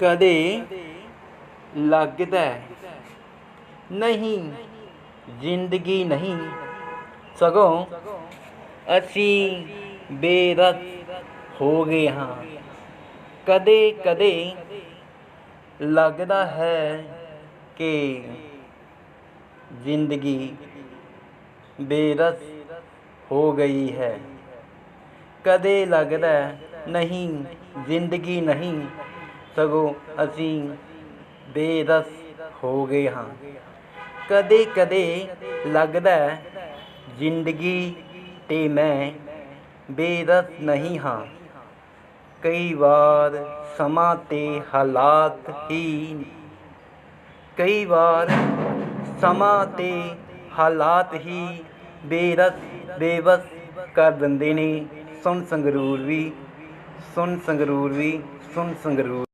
ਕਦੇ ਲੱਗਦਾ ਨਹੀਂ ਜ਼ਿੰਦਗੀ ਨਹੀਂ ਸਗੋਂ ਅਸੀਂ ਬੇਰਸ ਹੋ ਗਏ ਹਾਂ ਕਦੇ ਕਦੇ ਲੱਗਦਾ ਹੈ ਕਿ ਜ਼ਿੰਦਗੀ ਬੇਰਸ ਹੋ ਗਈ ਹੈ ਕਦੇ ਲੱਗਦਾ ਨਹੀਂ ਜ਼ਿੰਦਗੀ ਨਹੀਂ ਸਗੋਂ ਅਸੀਂ ਬੇਰਸ ਹੋ ਗਏ ਹਾਂ। ਕਦੇ ਕਦੇ ਲੱਗਦਾ ਜ਼ਿੰਦਗੀ ਤੇ ਮੈਂ ਬੇਰਸ ਨਹੀਂ ਹਾਂ। ਕਈ ਵਾਰ ਸਮਾਂ ਤੇ ਹਾਲਾਤ ਹੀ ਕਈ ਵਾਰ ਸਮਾਂ ਤੇ ਹਾਲਾਤ ਹੀ ਬੇਰਸ, ਬੇਵਸ ਕਰ ਦਿੰਦੇ ਨੇ। ਸੁਣ ਸੰਗਰੂਰ ਵੀ, ਸੁਣ ਸੰਗਰੂਰ ਵੀ, ਸੁਣ ਸੰਗਰੂਰ